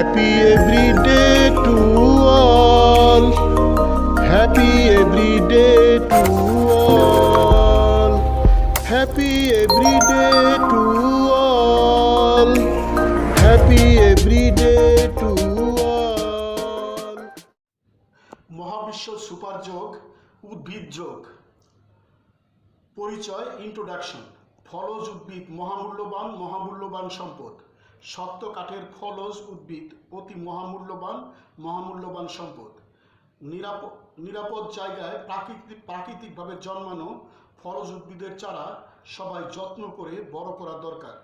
Happy every day to all. Happy every day to all. Happy every day to all. Happy every day to all. মহাবিশ্ব super যোগ উদ্ভিদ যোগ পরিচয় introduction ফলজ উদ্ভিদ মহামূল্যবান মহামূল্যবান সম্পদ সত্য কাঠের ফলজ উদ্ভিদ অতি মহামূল্যবান মহামূল্যবান সম্পদ। নিরাপদ নিরাপদ জায়গায় প্রাকৃতিক প্রাকৃতিকভাবে জন্মানো ফলজ উদ্ভিদের চারা সবাই যত্ন করে বড় করা দরকার।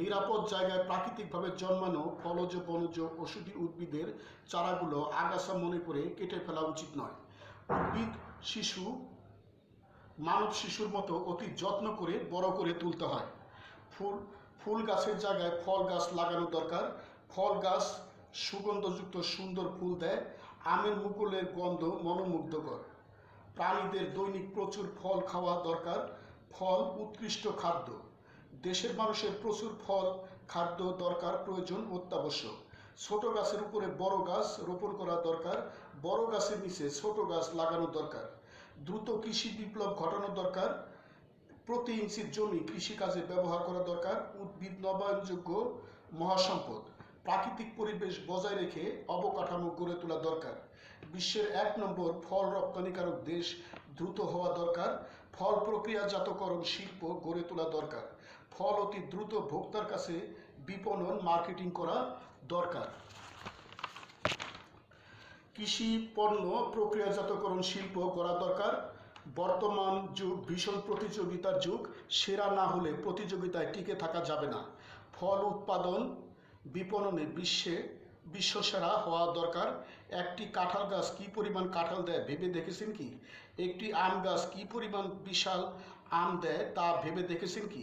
নিরাপদ জায়গায় প্রাকৃতিকভাবে জন্মানো ফলজ বনজ, ওষুধি উদ্ভিদের চারাগুলো আগাছা মনে করে কেটে ফেলা উচিত নয়। উদ্ভিদ, শিশু, মানব শিশুর মতো অতি যত্ন করে বড় করে তুলতে হয়। ফুল ফুল গাছের জায়গায় ফল গাছ লাগানো দরকার। ফল গাছ সুগন্ধযুক্ত সুন্দর ফুল দেয়। আমের মুকুলের গন্ধ মনোমুগ্ধকর প্রাণীদের দৈনিক প্রচুর ফল খাওয়া দরকার। ফল উৎকৃষ্ট খাদ্য। দেশের মানুষের প্রচুর ফল খাদ্য দরকার, প্রয়োজন অত্যাবশ্যক। ছোট গাছের উপরে বড় গাছ রোপণ করা দরকার। বড় গাছের নিচে ছোট গাছ লাগানো দরকার। দ্রুত কৃষি বিপ্লব ঘটানো দরকার। প্রতি ইঞ্চির জমি কৃষিকাজে ব্যবহার করা দরকার, উদ্ভিদ নবায়নযোগ্য মহাসম্পদ। প্রাকৃতিক পরিবেশ বজায় রেখে অবকাঠামো গড়ে তোলা দরকার। বিশ্বের এক নম্বর ফল রপ্তানিকারক দেশ দ্রুত হওয়া দরকার। ফল প্রক্রিয়াজাতকরণ শিল্প গড়ে তোলা দরকার। ফল অতি দ্রুত ভোক্তার কাছে বিপণন, মার্কেটিং করা দরকার। কৃষি পণ্য প্রক্রিয়াজাতকরণ শিল্প করা দরকার। বর্তমান যুগ, ভীষণ প্রতিযোগিতার যুগ, সেরা না হলে প্রতিযোগিতায় টিকে থাকা যাবে না। ফল উৎপাদন বিপণনে বিশ্বে বিশ্বসেরা হওয়া দরকার। একটি কাঁঠাল গাছ কি পরিমাণ কাঁঠাল দেয় ভেবে দেখেছেন কি? একটি আম গাছ কি পরিমাণ বিশাল আম দেয় তা ভেবে দেখেছেন কি?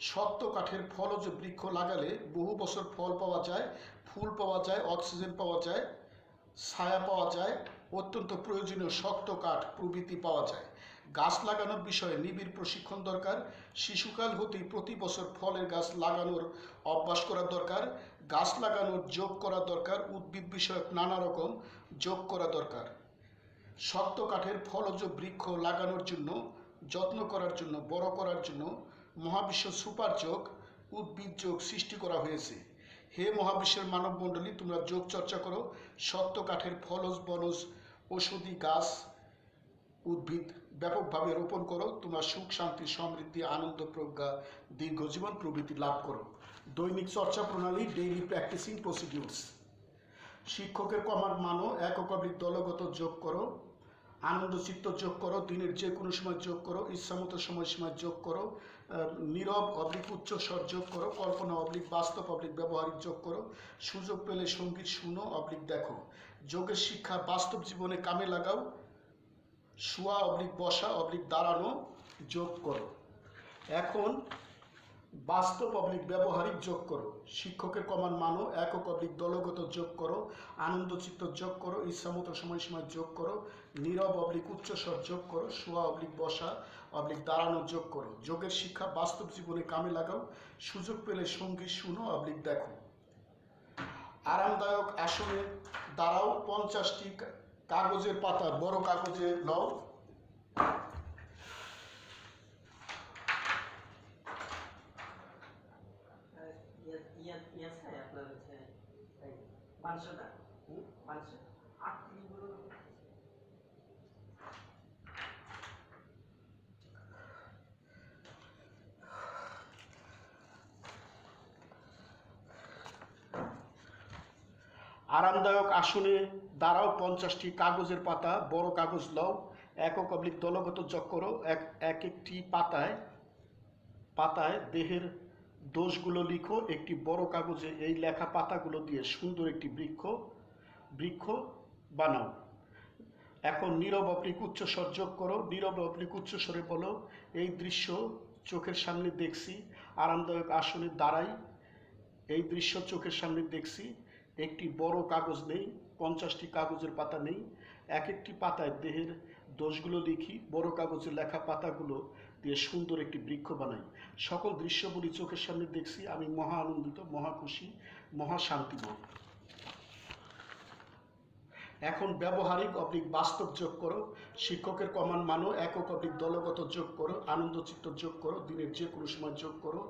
শক্ত কাঠের ফলজ বৃক্ষ লাগালে বহু বছর ফল পাওয়া যায়, ফুল পাওয়া যায়, অক্সিজেন পাওয়া যায়, ছায়া পাওয়া যায়, অত্যন্ত প্রয়োজনীয় শক্ত কাঠ প্রভৃতি পাওয়া যায়। গাছ লাগানোর বিষয়ে নিবিড় প্রশিক্ষণ দরকার, শিশুকাল হতেই প্রতি বছর ফলের গাছ লাগানোর অভ্যাস করা দরকার, গাছ লাগানোর যোগ করা দরকার, উদ্ভিদ বিষয়ক নানা রকম যোগ করা দরকার। শক্ত কাঠের ফলজ বৃক্ষ লাগানোর জন্য, যত্ন করার জন্য, বড় করার জন্য মহাবিশ্ব সুপার যোগ উদ্ভিদ যোগ সৃষ্টি করা হয়েছে। হে মহাবিশ্বের মানব মণ্ডলী তোমরা যোগ চর্চা করো। শক্ত কাঠের ফলজ, বনজ, ঔষধি গাছ উদ্ভিদ ব্যাপকভাবে রোপণ করো। তোমরা সুখ, শান্তি, সমৃদ্ধি, আনন্দ, প্রজ্ঞা, দীর্ঘ জীবন প্রভৃতি লাভ করো। দৈনিক চর্চা প্রণালী ডেইলি প্র্যাকটিসিং প্রসিডিউরস শিক্ষকের কমার মানো অবলিক দলগত যোগ করো। আনন্দ চিত্ত যোগ করো। দিনের যে কোনো সময় যোগ করো। ইচ্ছামতো সময়সীমায় যোগ করো। নীরব অবলিক, উচ্চ স্বর যোগ করো। কল্পনা অবলিক, বাস্তব অবলিক, ব্যবহারিক যোগ করো। সুযোগ পেলে সংগীত শুনো, অবলিক দেখো। যোগের শিক্ষা বাস্তব জীবনে কামে লাগাও। শোয়া অবলিক, বসা অবলিক, দাঁড়ানো, যোগ করো। এখন বাস্তব অবলিক, ব্যবহারিক যোগ করো। শিক্ষকের কমান মানো, একক অবলিক, দলগত যোগ করো আনন্দচিত্ত যোগ করো, ইচ্ছামতো সময়সীমায় যোগ করো, নীরব অবলিক উচ্চস্বর যোগ করো, শোয়া অবলিক, বসা অবলিক, দাঁড়ানো যোগ করো। যোগের শিক্ষা বাস্তব জীবনে কামে লাগাও, সুযোগ পেলে সংগীত শুনো, অবলিক দেখো। আরামদায়ক আসনে দাঁড়াও, পঞ্চাশটি কাগজের পাতা বড় কাগজে নাও। আরামদায়ক আসনে দাঁড়াও পঞ্চাশটি কাগজের পাতা, বড় কাগজ লও, একক অবলিক দলগত যোগ করো, এক এক একটি পাতায় পাতায় দেহের দোষগুলো লিখো, একটি বড় কাগজে এই লেখা পাতাগুলো দিয়ে সুন্দর একটি বৃক্ষ বৃক্ষ বানাও। এখন নীরব অপ্লিক উচ্চস্বর যোগ করো, নীরব অপ্লিক উচ্চস্বরে বলো, এই দৃশ্য চোখের সামনে দেখছি, আরামদায়ক আসনে দাঁড়াই, এই দৃশ্য চোখের সামনে দেখছি একটি বড় কাগজ নেই, পঞ্চাশটি কাগজের পাতা নেই এক একটি পাতায় দেহের দোষগুলো লিখি, বড় কাগজে লেখা পাতাগুলো দিয়ে সুন্দর একটি বৃক্ষ বানাই। সকল দৃশ্যগুলি চোখের সামনে দেখছি, আমি মহা আনন্দিত, মহা খুশি, মহা শান্তিবোধ। এখন ব্যবহারিক অবলিক বাস্তব যোগ করো, শিক্ষকের কমান মানো, একক অবলিক দলগত যোগ করো আনন্দচিত্ত যোগ করো, দিনের যে কোনো সময় যোগ করো।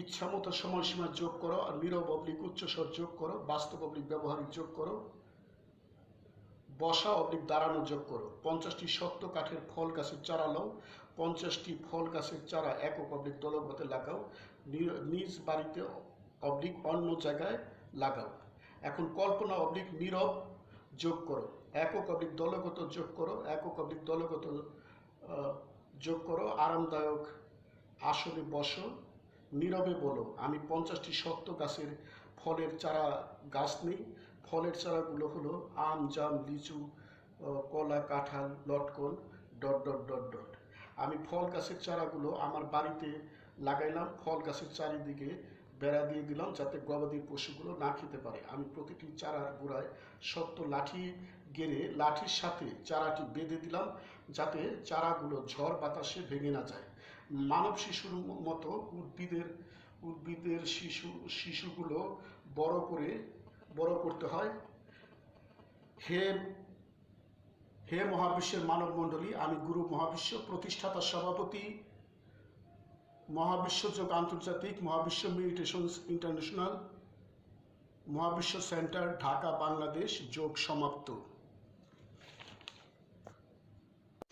ইচ্ছামতো সময়সীমা যোগ করো আর নীরব অবলিক উচ্চস্বর যোগ করো, বাস্তব অবলিক ব্যবহারিক যোগ করো, বসা অবলিক দাঁড়ানো যোগ করো। পঞ্চাশটি শক্ত কাঠের ফল গাছের চারা লও, পঞ্চাশটি ফল গাছের চারা একক অবলিক দলগতে লাগাও নিজ বাড়িতে অবলিক অন্য জায়গায় লাগাও। এখন কল্পনা অবলিক নীরব যোগ করো। একক অবলিক দলগত যোগ করো, একক অবলিক দলগত যোগ করো, আরামদায়ক আসনে বসো নীরবে বলো, আমি পঞ্চাশটি শক্ত গাছের ফলের চারা গাছ নেই। ফলের চারাগুলো হলো আম, জাম, লিচু কলা, কাঁঠাল, লটকন, ডট ডট ডট ডট। আমি ফল গাছের চারাগুলো আমার বাড়িতে লাগাইলাম, ফল গাছের চারিদিকে বেড়া দিয়ে দিলাম যাতে গবাদি পশুগুলো না খেতে পারে। আমি প্রতিটি চারার গোড়ায় শক্ত লাঠি গেড়ে লাঠির সাথে চারাটি বেঁধে দিলাম যাতে চারাগুলো ঝড় বাতাসে ভেঙে না যায়। মানব শিশুর মতো উদ্ভিদের উদ্ভিদের শিশু, শিশুগুলো বড় করে, বড় করতে হয়। হে হে মহাবিশ্বের মানব মণ্ডলী আমি গুরু মহাবিশ্ব, প্রতিষ্ঠাতা সভাপতি, মহাবিশ্ব যোগ আন্তর্জাতিক, মহাবিশ্ব মেডিটেশন ইন্টারন্যাশনাল, মহাবিশ্ব সেন্টার, ঢাকা, বাংলাদেশ, যোগ সমাপ্ত।